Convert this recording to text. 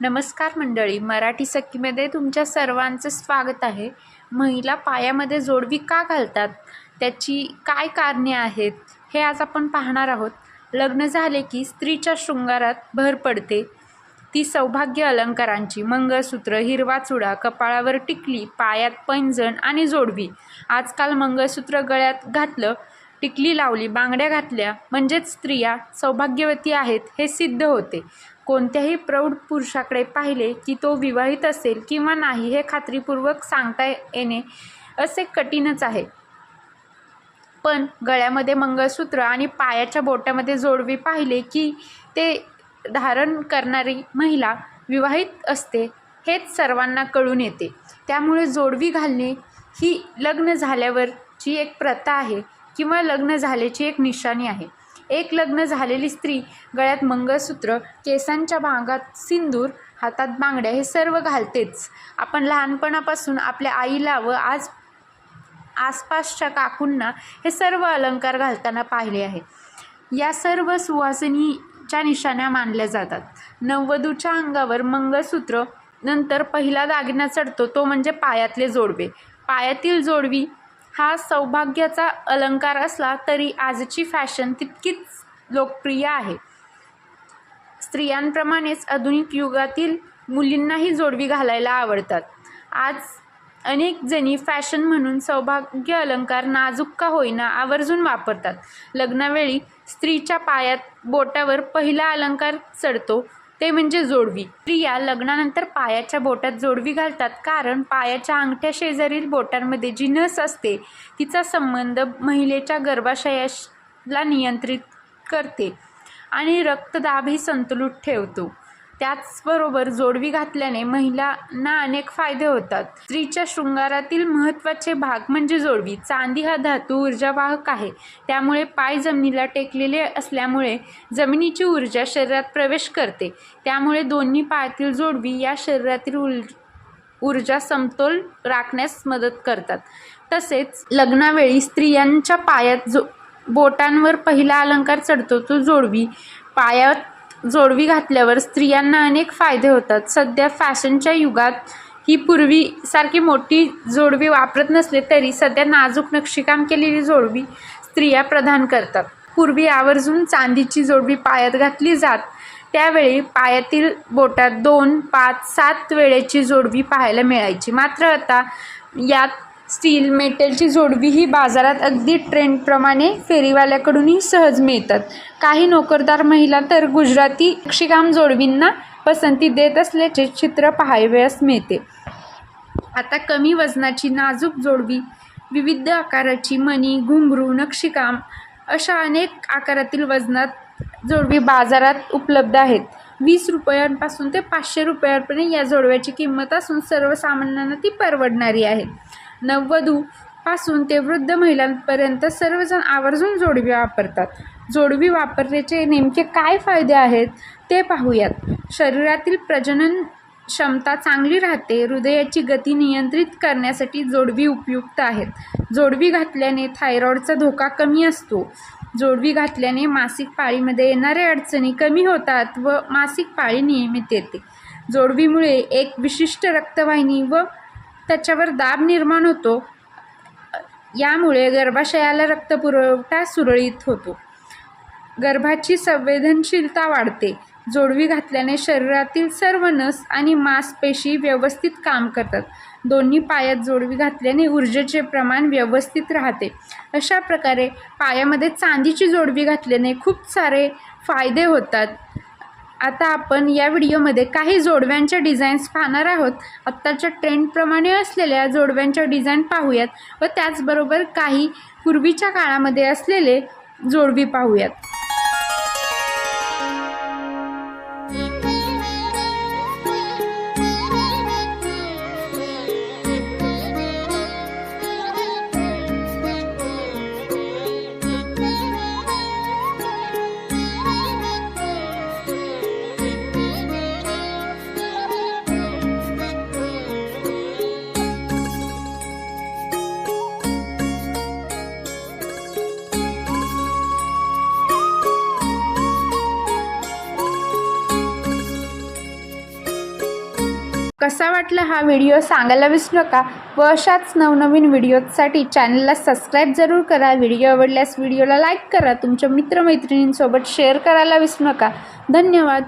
नमस्कार मंडळी मराठी सखीमध्ये तुमच्या सर्वांचं स्वागत आहे. महिला पायामध्ये जोडवी का घालतात? त्याची काय कारणे आहेत? हे आज आपण पाहणार आहोत. लग्न झाले की स्त्रीच्या शृंगारात भर पडते. ती सौभाग्य अलंकारांची मंगळसूत्र हिरवा चुडा कपाळावर टिकली पायात पैंजण आणि जोडवी. आजकाल मंगळसूत्र गळ्यात घातलं टिकली लावली बांगड्या घातल्या म्हणजेच स्त्रिया सौभाग्यवती आहेत हे सिद्ध होते. कोणत्याही प्रौढ पुरुषाकडे पाहिले की तो विवाहित असेल किंवा नाही हे खात्रीपूर्वक सांगता येणे असे कठीणच आहे. पण गळ्यामध्ये मंगळसूत्र आणि पायाच्या बोटामध्ये जोडवी पाहिले की ते धारण करणारी महिला विवाहित असते हेच सर्वांना कळून येते. त्यामुळे जोडवी घालणे ही लग्न झाल्यावरची एक प्रथा आहे किंवा लग्न झाल्याची एक निशाणी आहे. एक लग्न झालेली स्त्री गळ्यात मंगळसूत्र केसांच्या भागात सिंदूर हातात बांगड्या हे सर्व घालतेच. आपण लहानपणापासून आपल्या आईला व आज आसपासच्या काकूंना हे सर्व अलंकार घालताना पाहिले आहे. या सर्व सुवासिनीच्या निशाण्या मानल्या जातात. नववधूच्या अंगावर मंगळसूत्र नंतर पहिला दागिना चढतो तो म्हणजे पायातले जोडवे. पायातील जोडवी हा सौभाग्याचा अलंकार असला तरी आजची फॅशन तितकीच लोकप्रिय आहे. स्त्रियांप्रमाणेच आधुनिक युगातील मुलींनाही जोडवी घालायला आवडतात. आज अनेक जणी फॅशन म्हणून सौभाग्य अलंकार नाजूक का होईना आवर्जून वापरतात. लग्नावेळी स्त्रीच्या पायात बोटावर पहिला अलंकार चढतो. ते म्हणजे जोडवी. स्त्रिया लग्नानंतर पायाच्या बोटात जोडवी घालतात कारण पायाच्या अंगठ्या शेजारील बोटांमध्ये जी नस असते तिचा संबंध महिलेच्या गर्भाशयाला नियंत्रित करते आणि रक्तदाबही संतुलित ठेवतो. त्याचबरोबर जोडवी घातल्याने महिलांना अनेक फायदे होतात. स्त्रीच्या शृंगारातील महत्त्वाचे भाग म्हणजे जोडवी. चांदी हा धातू ऊर्जावाहक आहे. त्यामुळे पाय जमिनीला टेकलेले असल्यामुळे जमिनीची ऊर्जा शरीरात प्रवेश करते. त्यामुळे दोन्ही पायातील जोडवी या शरीरातील ऊर् ऊर्जा समतोल राखण्यास मदत करतात. तसेच लग्नावेळी स्त्रियांच्या पायात जो बोटांवर पहिला अलंकार चढतो तो जोडवी. पायात जोडवी घातल्यावर स्त्रियांना अनेक फायदे होतात. सध्या फॅशनच्या युगात ही पूर्वीसारखी मोठी जोडवी वापरत नसले तरी सध्या नाजूक नक्षीकाम केलेली जोडवी स्त्रिया प्रदान करतात. पूर्वी आवर्जून चांदीची जोडवी पायात घातली जात. त्यावेळी पायातील बोटात दोन पाच सात वेळेची जोडवी पाहायला मिळायची. मात्र आता यात स्टील मेटलची जोडवी ही बाजारात अगदी ट्रेंडप्रमाणे फेरीवाल्याकडूनही सहज मिळतात. काही नोकरदार महिला तर गुजराती नक्षीकाम जोडवींना पसंती देत असल्याचे चित्र पाहावयास मिळते. आता कमी वजनाची नाजूक जोडवी विविध आकाराची मणी घुंगरू नक्षीकाम अशा अनेक आकारातील वजनात जोडवी बाजारात उपलब्ध आहेत. वीस रुपयांपासून ते पाचशे रुपयांपर्यंत या जोडव्याची किंमत असून सर्वसामान्यांना ती परवडणारी आहे. नववधू पासून ते वृद्ध महिलांपर्यंत सर्वजण आवर्जून जोडवी वापरतात. जोडवी वापरण्याचे नेमके काय फायदे आहेत ते पाहूयात. शरीरातील प्रजनन क्षमता चांगली राहते हृदयाची गती नियंत्रित करण्यासाठी जोडवी उपयुक्त आहेत. जोडवी घातल्याने थायरॉईडचा धोका कमी असतो. जोडवी घातल्याने मासिक पाळीमध्ये येणाऱ्या अडचणी कमी होतात व मासिक पाळी नियमित येते. जोडवीमुळे एक विशिष्ट रक्तवाहिनी व त्याच्यावर दाब निर्माण होतो. यामुळे गर्भाशयाला रक्तपुरवठा सुरळीत होतो. गर्भाची संवेदनशीलता वाढते. जोडवी घातल्याने शरीरातील सर्व नस आणि मांसपेशी व्यवस्थित काम करतात. दोन्ही पायात जोडवी घातल्याने ऊर्जेचे प्रमाण व्यवस्थित राहते. अशा प्रकारे पायामध्ये चांदीची जोडवी घातल्याने खूप सारे फायदे होतात. आता आपण या व्हिडिओमध्ये काही जोडव्यांच्या डिझाईन्स पाहणार आहोत. आत्ताच्या ट्रेंडप्रमाणे असलेल्या जोडव्यांच्या डिझाईन पाहूयात व त्याचबरोबर काही पूर्वीच्या काळामध्ये असलेले जोडवी पाहूयात. कसा वाटला हा व्हिडिओ सांगायला विसरू नका. व अशाच नवनवीन व्हिडिओसाठी चॅनलला सबस्क्राईब जरूर करा. व्हिडिओ आवडल्यास व्हिडिओला लाईक करा. तुमच्या मित्रमैत्रिणींसोबत शेअर करायला विसरू नका. धन्यवाद.